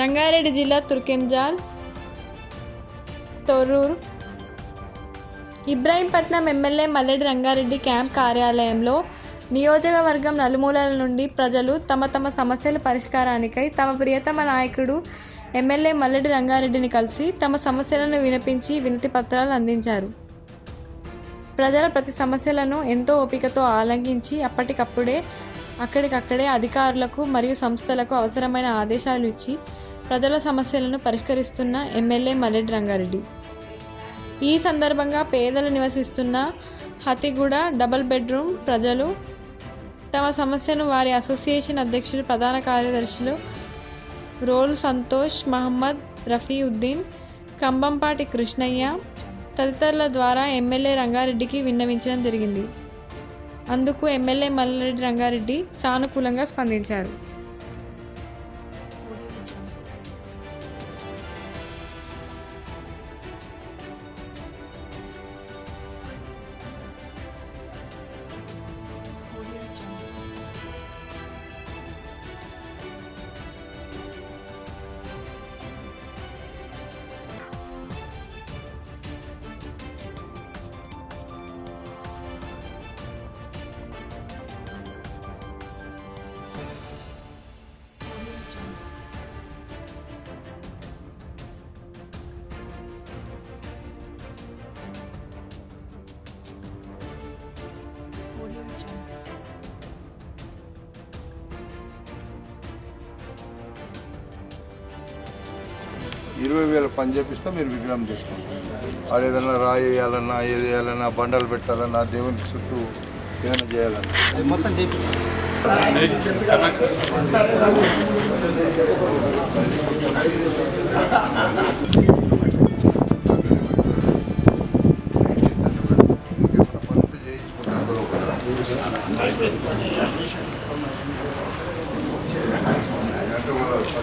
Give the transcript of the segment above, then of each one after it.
రంగారెడ్డి జిల్లా Turkayamjal Thorrur. Ibrahimpatnam MLA Malreddy Rangareddy camp కార్యాలయంలో నియోజకవర్గం నలుమూలల నుండి ప్రజలు తమ తమ సమస్యల పరిష్కారానికై తమ ప్రియతమ నాయకుడు ఎమ్మెల్యే మల్లెడి రంగారెడ్డిని కలిసి తమ సమస్యలను వినిపించి వినతి పత్రాలు అందించారు. ప్రజల ప్రతి సమస్యలను ఎంతో ఓపికతో ఆలంఘించి అప్పటికప్పుడే అక్కడికక్కడే అధికారులకు మరియు సంస్థలకు అవసరమైన ఆదేశాలు ఇచ్చి ప్రజల సమస్యలను పరిష్కరిస్తున్న ఎమ్మెల్యే మల్లెడ్డి రంగారెడ్డి. ఈ సందర్భంగా పేదలు నివసిస్తున్న హతిగూడ డబుల్ బెడ్రూమ్ ప్రజలు తమ సమస్యను వారి అసోసియేషన్ అధ్యక్షులు ప్రధాన కార్యదర్శులు రోల్ సంతోష్ మహమ్మద్ రఫీఉద్దీన్ కంబంపాటి కృష్ణయ్య తదితరుల ద్వారా ఎమ్మెల్యే రంగారెడ్డికి విన్నవించడం జరిగింది. అందుకు ఎమ్మెల్యే మల్లారెడ్డి రంగారెడ్డి సానుకూలంగా స్పందించారు. ఇరవై వేల పని చేపిస్తే మీరు విగ్రహం చేసుకుంటారు. వాడు ఏదైనా రాయి వేయాలన్నా ఏది వేయాలన్నా బండలు పెట్టాలన్నా దేవునికి చుట్టూ ఏదైనా చేయాలన్నా. మొత్తం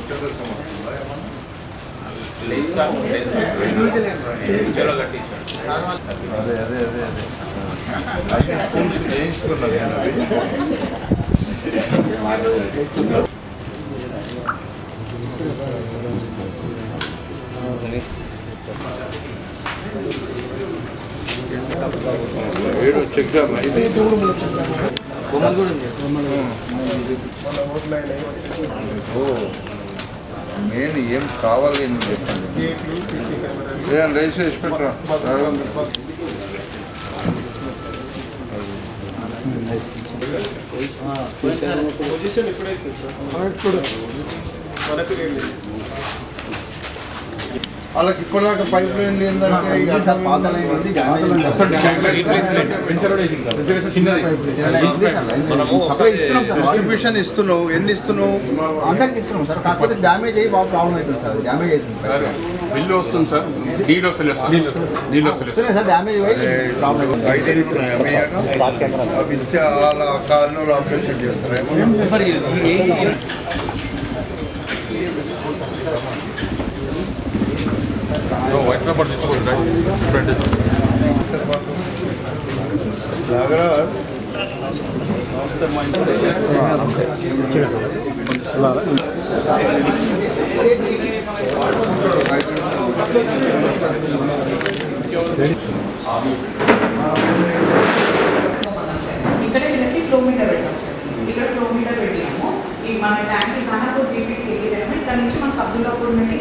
అంటే వాళ్ళ ఏమన్నా? అదే అదే అదే అదే అయితే స్కూల్స్ ఏడు చెక్ బొమ్మలు కూడా ఓ నేను ఏం కావాలి అని చెప్పండి. ఏం రైస్ వేసి పెట్టరా. పొజిషన్ ఎప్పుడైతే సార్ మనకు వాళ్ళకి ఇప్పటిదాకా పైప్ లైన్ ఏంటంటే డిస్ట్రిబ్యూషన్ ఇస్తున్నావు ఎన్ని ఇస్తున్నావు? అందరికి ఇస్తున్నాం సార్ కాకపోతే డ్యామేజ్ అయ్యి బాగా ప్రాబ్లం అవుతుంది సార్ డ్యామేజ్ అవుతుంది సార్. బిల్లు వస్తుంది సార్. నీళ్ళు వస్తలేదు సార్. నీళ్ళు వస్తలేదు సార్. డ్యామేజ్ అయ్యి ప్రాబ్లం అవుతుంది. ఐదేళ్ళు ఉన్నాయా వైట్ పేపర్ తీసుకోండి ఇక్కడ వీళ్ళకి ఫ్లో మీటర్ పెట్టాం ఇక్కడ ఫ్లో మీటర్ పెట్టినాము. ఈ మన ట్యాంక్ ఖానాపూర్ బీపీకి ఇక్కడ నుంచి మనకు అబ్దుల్లాపూర్ నుండి